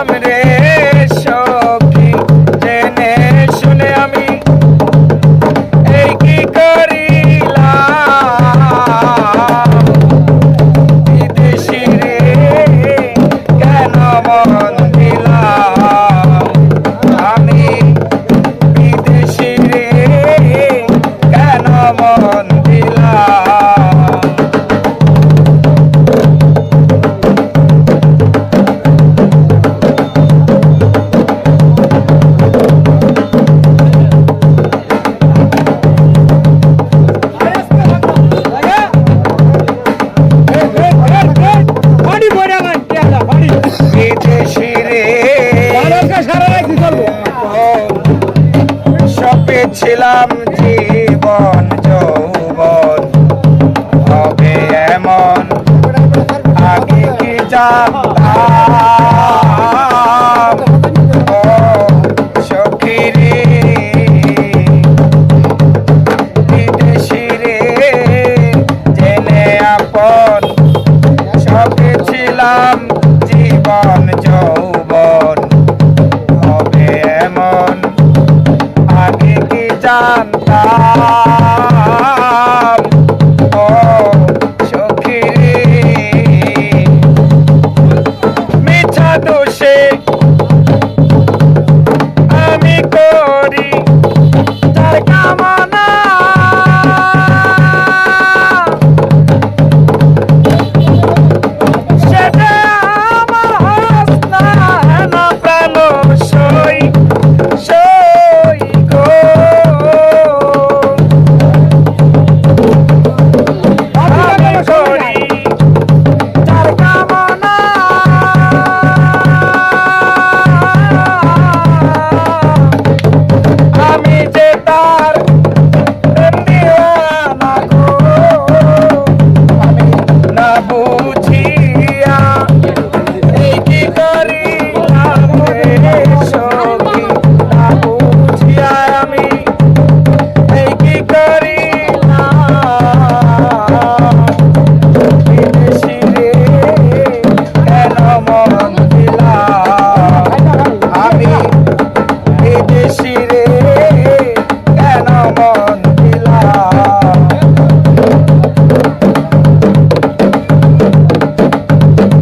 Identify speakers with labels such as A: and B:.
A: I'm
B: in it. জীবন যৌবন হবে এমন। আগে কি জানতাম